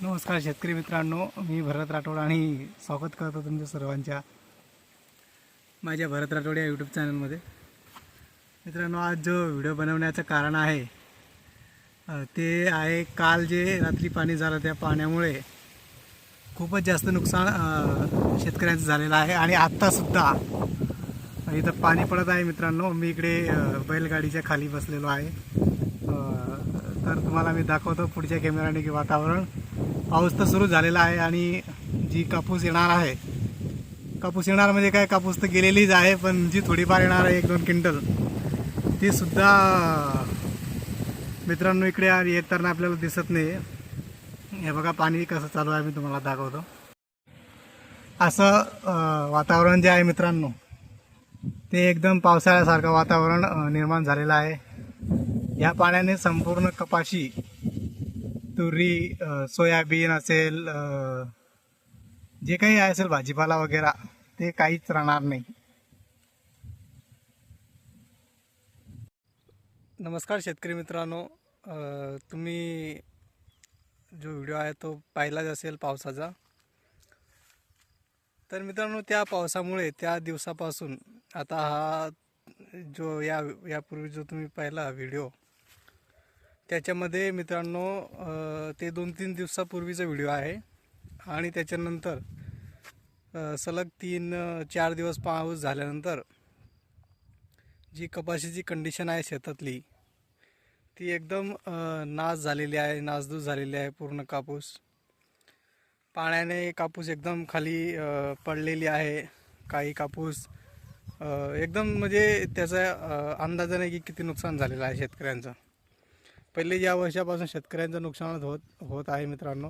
नमस्कार शेतकरी मित्रांनो मी भरत राठोड आणि स्वागत करतो तुमच्या सर्वांच्या माझ्या भरत राठोड या यूट्यूब चॅनलमध्ये मित्रांनो आज जो व्हिडिओ बनवण्याचं कारण आहे ते आहे काल जे रात्री पाणी झालं त्या पाण्यामुळे खूपच जास्त नुकसान शेतकऱ्यांचं झालेलं आहे आणि आत्तासुद्धा इथं पाणी पडत आहे मित्रांनो. मी इकडे बैलगाडीच्या खाली बसलेलो आहे. तर तुम्हाला मी दाखवतो पुढच्या कॅमेराने की वातावरण. पाऊस तर सुरू झालेला आहे आणि जी कापूस येणार आहे कापूस येणार म्हणजे काय? कापूस तर गेलेलीच आहे पण जी थोडीफार येणार आहे एक दोन क्विंटल ती सुद्धा मित्रांनो इकडे येताना आपल्याला दिसत नाही. हे बघा पाणी कसं चालू आहे मी तुम्हाला दाखवतो. असं वातावरण जे आहे मित्रांनो ते एकदम पावसाळ्यासारखं वातावरण निर्माण झालेलं आहे. या पाण्याने संपूर्ण कपाशी तुरी सोयाबीन असेल जे काही असेल भाजीपाला वगैरे ते काहीच राहणार नाही. नमस्कार शेतकरी मित्रांनो. तुम्ही जो व्हिडिओ आहे तो पाहिलाच असेल पावसाचा. तर मित्रांनो त्या पावसामुळे त्या दिवसापासून आता हा जो या यापूर्वी जो तुम्ही पाहिला व्हिडिओ त्याच्यामध्ये मित्रांनो ते दोन तीन दिवसापूर्वीचा व्हिडिओ आहे. आणि त्याच्यानंतर सलग तीन चार दिवस पाऊस झाल्यानंतर जी कपाशीची कंडिशन आहे शेतातली ती एकदम नाश झालेली आहे नासधूस झालेली आहे पूर्ण कापूस. पाण्याने कापूस एकदम खाली पडलेली आहे काही कापूस एकदम म्हणजे त्याचा अंदाज नाही की किती नुकसान झालेलं आहे शेतकऱ्यांचं. पहिले या वर्षापासून शेतकऱ्यांचं नुकसान होत होत आहे मित्रांनो.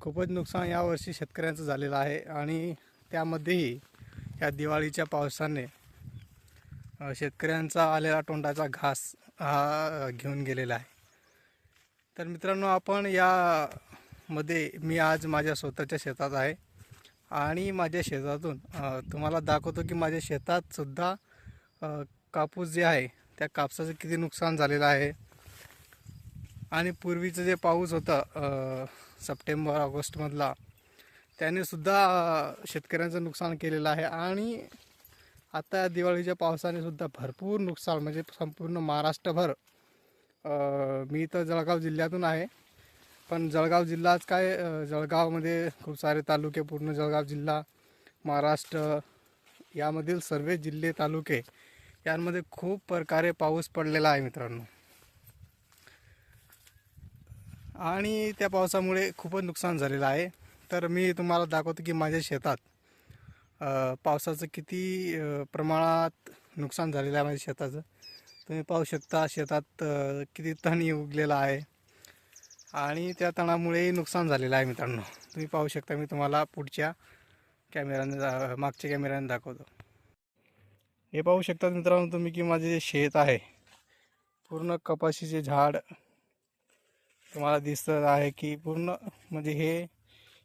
खूपच नुकसान यावर्षी शेतकऱ्यांचं झालेलं आहे आणि त्यामध्येही या दिवाळीच्या पावसाने शेतकऱ्यांचा आलेला तोंडाचा घास हा घेऊन गेलेला आहे. तर मित्रांनो आपण यामध्ये मी आज माझ्या स्वतःच्या शेतात आहे आणि माझ्या शेतातून तुम्हाला दाखवतो की माझ्या शेतातसुद्धा कापूस जे आहे त्या कापसाचं किती नुकसान झालेलं आहे. आणि पूर्वीचं जे पाऊस होता सप्टेंबर ऑगस्टमधला त्याने सुद्धा शेतकऱ्यांचं नुकसान केलेलं आहे. आणि आता दिवाळीच्या पावसाने सुद्धा भरपूर नुकसान म्हणजे संपूर्ण महाराष्ट्रभर मी तर जळगाव जिल्ह्यातून आहे. पण जळगाव जिल्हाच काय जळगावमध्ये खूप सारे तालुके पूर्ण जळगाव जिल्हा महाराष्ट्र यामधील सर्व जिल्हे तालुके यांमध्ये खूप प्रकारे पाऊस पडलेला आहे मित्रांनो. आणि त्या पावसामुळे खूपच नुकसान झालेलं आहे. तर मी तुम्हाला दाखवतो की माझ्या शेतात पावसाचं किती प्रमाणात नुकसान झालेलं आहे माझ्या शेताचं. तुम्ही पाहू शकता शेतात किती तण उगलेला आहे. आणि त्या तणामुळेही नुकसान झालेलं आहे मित्रांनो. तुम्ही पाहू शकता मी तुम्हाला पुढच्या कॅमेऱ्याने मागच्या कॅमेऱ्याने दाखवतो. हे पाहू शकता मित्रांनो तुम्ही की माझे जे शेत आहे पूर्ण कपाशीचे झाड तुम्हाला दिसत आहे की पूर्ण म्हणजे हे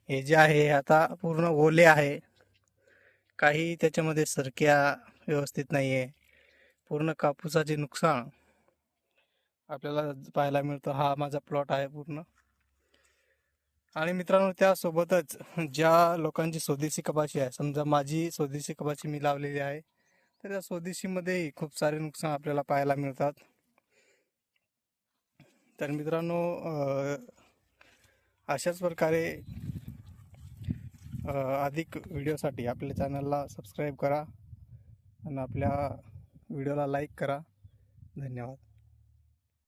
हे जे आहे हे आता पूर्ण ओले आहे. काही त्याच्यामध्ये सरक्या व्यवस्थित नाही आहे पूर्ण कापूसाचे नुकसान आपल्याला पाहायला मिळतं. हा माझा प्लॉट आहे पूर्ण. आणि मित्रांनो त्यासोबतच ज्या लोकांची स्वदेशी कपाशी आहे समजा माझी स्वदेशी कपाशी मी लावलेली आहे तर त्या स्वदेशीमध्येही खूप सारे नुकसान आपल्याला पाहायला मिळतात. तर मित्रांनो अशाच प्रकारे अधिक व्हिडिओसाठी आपल्या चॅनलला सबस्क्राईब करा आणि आपल्या व्हिडिओला लाईक करा. धन्यवाद.